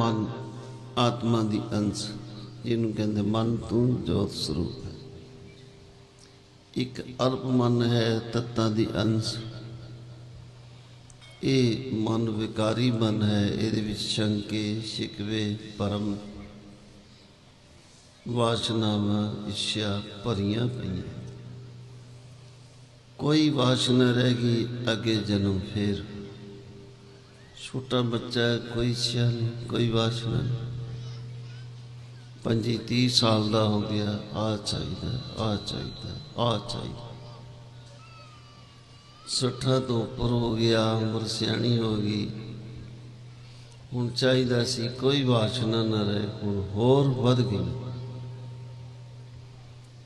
ਮਨ, ਆਤਮਾ ਦੀ ਅੰਸ਼, ਜਿਹਨੂੰ ਕਹਿੰਦੇ ਮਨ ਤੂੰ ਜੋਤ ਸਰੂਪ ਹੈ। ਇੱਕ ਅਲਪ ਮਨ ਹੈ, ਤੱਤਾਂ ਦੀ ਅੰਸ਼। ਇਹ ਮਨ ਵਿਕਾਰੀ ਮਨ ਹੈ, ਇਹਦੇ ਵਿੱਚ ਸ਼ੰਕੇ, ਸ਼ਿਕਵੇ, ਪਰਮ ਵਾਸ਼ਨਾਵਾਂ, ਇੱਛਾ ਭਰੀਆਂ ਪਈਆਂ। ਕੋਈ ਵਾਸ਼ਨਾ ਰਹਿ ਗਈ, ਅੱਗੇ ਜਨਮ ਫੇਰ। ਛੋਟਾ ਬੱਚਾ ਹੈ, ਕੋਈ ਇੱਛਾ ਨਹੀਂ ਕੋਈ ਵਾਸ਼ਨਾ ਨਹੀਂ ਪੰਜੀ 30 ਸਾਲ ਦਾ ਹੋ ਗਿਆ ਆ ਚਾਹੀਦਾ ਆ ਚਾਹੀਦਾ ਆ ਚਾਹੀਦਾ। ਸੱਠਾਂ ਤੋਂ ਉੱਪਰ ਹੋ ਗਿਆ ਉਮਰ ਸਿਆਣੀ ਹੋ ਗਈ। ਹੁਣ ਚਾਹੀਦਾ ਸੀ ਕੋਈ ਵਾਸ਼ਨਾ ਨਾ ਰਹੇ ਹੁਣ ਹੋਰ ਵੱਧ ਗਈ।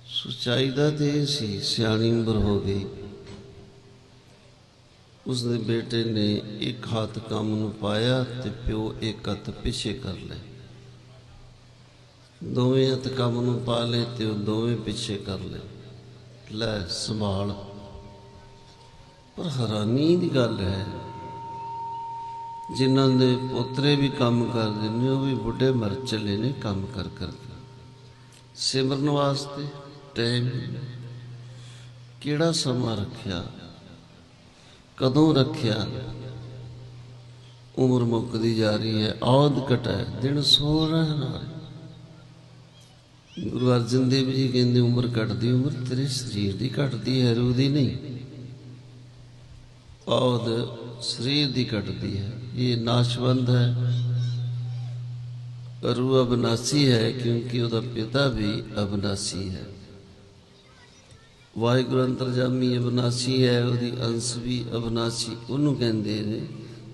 ਸੋ ਚਾਹੀਦਾ ਤੇ ਇਹ ਸੀ ਸਿਆਣੀ ਉਮਰ ਹੋ ਗਈ। ਉਸਦੇ ਬੇਟੇ ਨੇ ਇੱਕ ਹੱਥ ਕੰਮ ਨੂੰ ਪਾਇਆ ਤੇ ਪਿਓ ਇੱਕ ਹੱਥ ਪਿੱਛੇ ਕਰ ਲਏ। ਦੋਵੇਂ ਹੱਥ ਕੰਮ ਨੂੰ ਪਾ ਲਏ ਤੇ ਉਹ ਦੋਵੇਂ ਪਿੱਛੇ ਕਰ ਲਏ। ਲੈ ਸੰਭਾਲ। ਪਰ ਹੈਰਾਨੀ ਦੀ ਗੱਲ ਹੈ, ਜਿਨ੍ਹਾਂ ਦੇ ਪੋਤਰੇ ਵੀ ਕੰਮ ਕਰਦੇ ਨੇ, ਉਹ ਵੀ ਬੁੱਢੇ ਮਰ ਚਲੇ ਨੇ ਕੰਮ ਕਰ ਕਰਕੇ ਸਿਮਰਨ ਵਾਸਤੇ ਟਾਈਮ ਕਿਹੜਾ ਸਮਾਂ ਰੱਖਿਆ? ਕਦੋਂ ਰੱਖਿਆ? ਉਮਰ ਮੁੱਕਦੀ ਜਾ ਰਹੀ ਹੈ ਔਦ ਘਟੈ ਦਿਨ ਸੋ ਰਹਿਣਾ ਗੁਰੂ ਅਰਜਨ ਦੇਵ ਜੀ ਕਹਿੰਦੇ, ਉਮਰ ਘਟਦੀ, ਉਮਰ ਤੇਰੇ ਸਰੀਰ ਦੀ ਘਟਦੀ ਹੈ, ਰੂਹ ਦੀ ਨਹੀਂ। ਔਦ ਸਰੀਰ ਦੀ ਘਟਦੀ ਹੈ, ਇਹ ਨਾਸ਼ਵੰਦ ਹੈ। ਰੂਹ ਅਬਨਾਸੀ ਹੈ, ਕਿਉਂਕਿ ਉਹਦਾ ਪਿਤਾ ਵੀ ਅਬਨਾਸੀ ਹੈ। ਵਾਹਿਗੁਰੂ ਅੰਤਰਜਾਮੀ ਅਬਨਾਸੀ ਹੈ, ਉਹਦੀ ਅੰਸ਼ ਵੀ ਅਬਨਾਸੀ, ਉਹਨੂੰ ਕਹਿੰਦੇ ਨੇ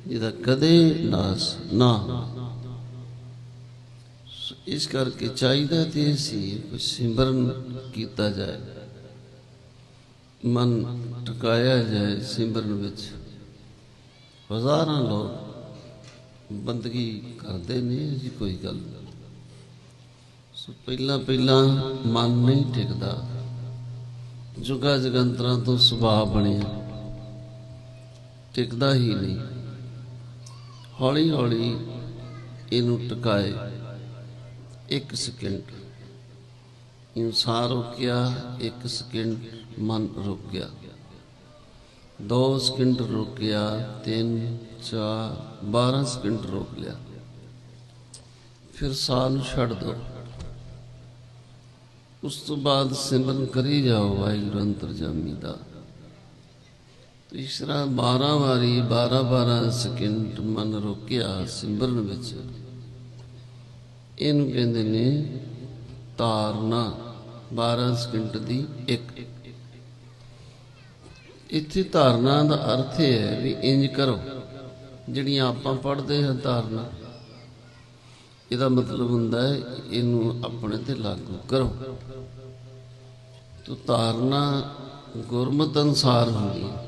ਜਿਹਦਾ ਕਦੇ ਨਾਸ ਨਾ ਇਸ ਕਰਕੇ ਚਾਹੀਦਾ ਤੇ ਇਹ ਸੀ ਕੋਈ ਸਿਮਰਨ ਕੀਤਾ ਜਾਏ। ਮਨ ਟਿਕਾਇਆ ਜਾਏ ਸਿਮਰਨ ਵਿੱਚ। ਹਜ਼ਾਰਾਂ ਲੋਕ ਬੰਦਗੀ ਕਰਦੇ ਨੇ ਜੀ ਕੋਈ ਗੱਲ ਨਹੀਂ। ਸੋ ਪਹਿਲਾਂ ਪਹਿਲਾਂ ਮਨ ਨਹੀਂ ਟਿਕਦਾ। ਜੁਗਾ ਜਗੰਤਰਾਂ ਤੋਂ ਸੁਭਾਅ ਬਣਿਆ। ਟਿਕਦਾ ਹੀ ਨਹੀਂ। ਹੌਲੀ ਹੌਲੀ ਇਹਨੂੰ ਟਿਕਾਏ ਇੱਕ ਸਕਿੰਟ। ਇਨਸਾਨ ਰੁਕਿਆ, ਇੱਕ ਸਕਿੰਟ ਮਨ ਰੁਕ ਗਿਆ ਦੋ ਸਕਿੰਟ ਰੁਕਿਆ, ਤਿੰਨ, ਚਾਰ 12 ਸਕਿੰਟ ਰੁਕ ਲਿਆ। ਫਿਰ ਸਾਹ ਨੂੰ ਛੱਡ ਦੋ। ਉਸ ਤੋਂ ਬਾਅਦ ਸਿਮਰਨ ਕਰੀ ਜਾਓ ਵਾਹਿਗੁਰੂ ਅੰਤਰਜਾਮੀ ਦਾ। ਤੀਸਰਾ 12 ਵਾਰੀ 12 12 ਸਕਿੰਟ ਮਨ ਰੁਕਿਆ ਸਿਮਰਨ ਵਿੱਚ। ਇਹਨੂੰ ਕਹਿੰਦੇ ਨੇ ਤਾਰਨਾ 12 ਸਕਿੰਟ ਦੀ ਇੱਕ। ਇੱਥੇ ਧਾਰਨਾ ਦਾ ਅਰਥ ਇਹ ਹੈ ਵੀ ਇੰਜ ਕਰੋ, ਜਿਹੜੀਆਂ ਆਪਾਂ ਪੜ੍ਹਦੇ ਹਾਂ ਧਾਰਨਾ। ਇਹਦਾ ਮਤਲਬ ਹੁੰਦਾ ਹੈ, ਇਹਨੂੰ ਆਪਣੇ ਤੇ ਲਾਗੂ ਕਰੋ। ਤੋ ਧਾਰਨਾ ਗੁਰਮਤ ਅਨਸਾਰ ਹੁੰਦੀ ਹੈ।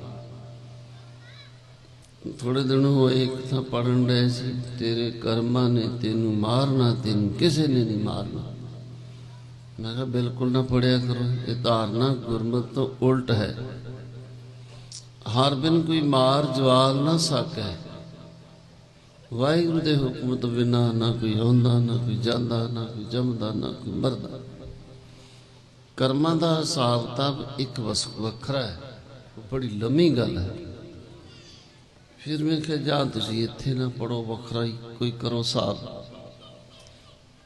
ਥੋੜੇ ਦਿਨ ਹੋਏ ਇੱਕ ਤਾਂ ਪੜਨ ਰਹੇ ਸੀ, ਤੇਰੇ ਕਰਮਾਂ ਨੇ ਤੈਨੂੰ ਮਾਰਨਾ, ਤੈਨੂੰ ਕਿਸੇ ਨੇ ਨਹੀਂ ਮਾਰਨਾ। ਮੈਂ ਕਿਹਾ ਬਿਲਕੁਲ ਨਾ ਪੜਿਆ ਕਰੋ, ਇਹ ਧਾਰਨਾ ਗੁਰਮਤ ਤੋਂ ਉਲਟ ਹੈ। ਹਰ ਬਿਨ ਕੋਈ ਮਾਰ ਜਵਾਲ ਨਾ ਸਕੈ। ਵਾਹਿਗੁਰੂ ਦੇ ਹੁਕਮ ਤੋਂ ਬਿਨਾ ਨਾ ਕੋਈ ਆਉਂਦਾ, ਨਾ ਕੋਈ ਜਾਂਦਾ, ਨਾ ਕੋਈ ਜੰਮਦਾ, ਨਾ ਕੋਈ ਮਰਦਾ। ਕਰਮਾਂ ਦਾ ਹਿਸਾਬ ਤਾਂ ਇੱਕ ਵੱਖਰਾ ਹੈ। ਬੜੀ ਲੰਮੀ ਗੱਲ ਹੈ। ਫਿਰ ਮੈਂ ਕਿਹਾ, ਜਾਂ ਤੁਸੀਂ ਇੱਥੇ ਨਾ ਪੜੋ ਵੱਖਰਾ ਹੀ, ਕੋਈ ਕਰੋ ਹਿਸਾਬ।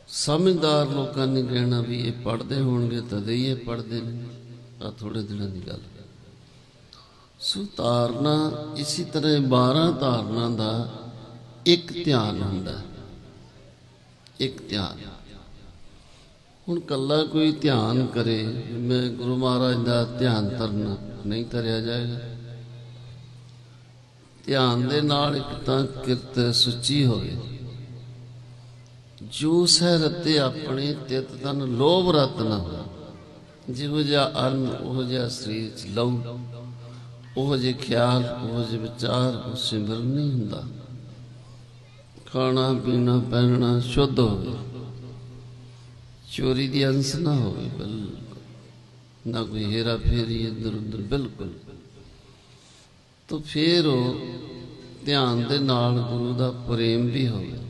ਸਮਝਦਾਰ ਲੋਕਾਂ ਨੇ ਕਹਿਣਾ ਵੀ ਇਹ ਪੜਦੇ ਹੋਣਗੇ ਤਦੇ ਹੀ ਇਹ ਪੜਦੇ ਨੇ। ਆ ਥੋੜੇ ਦਿਨਾਂ ਦੀ ਗੱਲ ਹੈ। ਸੋ ਧਾਰਨਾ ਇਸੇ ਤਰ੍ਹਾਂ 12 ਤਾਰਨਾ ਦਾ ਇੱਕ ਧਿਆਨ ਹੁੰਦਾ ਹੈ। ਇੱਕ ਧਿਆਨ। ਹੁਣ ਕੱਲਾ ਕੋਈ ਧਿਆਨ ਕਰੇ, ਮੈਂ ਗੁਰੂ ਮਹਾਰਾਜ ਦਾ ਧਿਆਨ ਤਰਨਾ ਨਹੀਂ ਤਰਿਆ ਜਾਏਗਾ। ਧਿਆਨ ਦੇ ਨਾਲ ਇੱਕ ਤਾਂ ਕਿਰਤ ਸੁੱਚੀ ਹੋਵੇ। ਜੋ ਸਹਿ ਰਤੇ ਆਪਣੇ ਤਿਤ ਤਨ ਲੋਭ ਰਤ ਨਾ ਜਿਹੋ ਜਿਹਾ ਅੰਨ ਉਹ ਜਿਹਾ ਸਰੀਰ ਚ ਲਉ ਉਹ ਜੇ ਖਿਆਲ, ਉਹ ਜੇ ਵਿਚਾਰ, ਉਹ ਸਿਮਰਨ ਨਹੀਂ ਹੁੰਦਾ। ਖਾਣਾ, ਪੀਣਾ, ਪਹਿਨਣਾ, ਸ਼ੁੱਧ ਹੋਵੇ। ਚੋਰੀ ਦੀ ਅੰਸ ਨਾ ਹੋਵੇ, ਬਿਲਕੁਲ। ਨਾ ਕੋਈ ਹੇਰਾ ਫੇਰੀ ਇੱਧਰ ਉੱਧਰ, ਬਿਲਕੁਲ। ਤਾਂ ਫੇਰ ਉਹ ਧਿਆਨ ਦੇ ਨਾਲ ਗੁਰੂ ਦਾ ਪ੍ਰੇਮ ਵੀ ਹੋਵੇ।